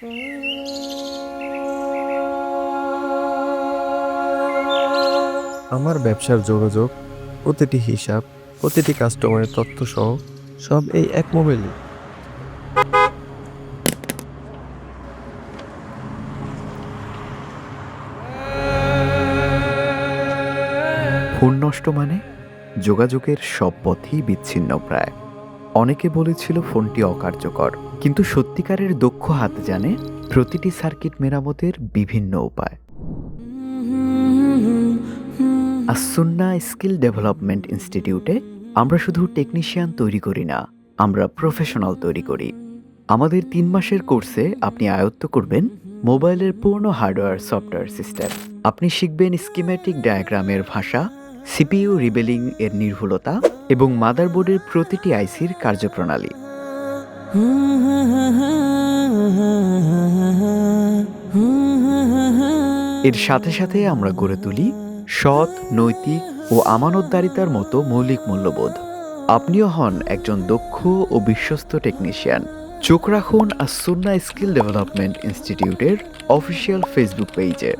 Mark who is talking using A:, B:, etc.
A: আমার ব্যবসার যোগাযোগ, প্রতিটি হিসাব, প্রতিটি কাস্টমারের তথ্য সহ সব এই এক মোবাইলে
B: ফোন নষ্ট মানে যোগাযোগের সব পথই বিচ্ছিন্ন প্রায়। অনেকে বলেছিল ফোনটি অকার্যকর, কিন্তু সত্যিকারের দক্ষ হাত জানে প্রতিটি সার্কিট মেরামতের বিভিন্ন উপায়। আসুন্না স্কিল ডেভেলপমেন্ট ইনস্টিটিউটে আমরা শুধু টেকনিশিয়ান তৈরি করি না, আমরা প্রফেশনাল তৈরি করি। আমাদের তিন মাসের কোর্সে আপনি আয়ত্ত করবেন মোবাইলের পূর্ণ হার্ডওয়্যার সফটওয়্যার সিস্টেম। আপনি শিখবেন স্কিম্যাটিক ডায়াগ্রামের ভাষা সিপিইউ রিবেলিং এর নির্ভুলতা এবং মাদারবোর্ডের প্রতিটি আইসির কার্যপ্রণালী। এর সাথে সাথে আমরা গড়ে তুলি সৎ, নৈতিক ও আমানতদারিতার মতো মৌলিক মূল্যবোধ। আপনিও হন একজন দক্ষ ও বিশ্বস্ত টেকনিশিয়ান। চোখ রাখুন আসুন্না স্কিল ডেভেলপমেন্ট ইনস্টিটিউটের অফিসিয়াল ফেসবুক পেজে।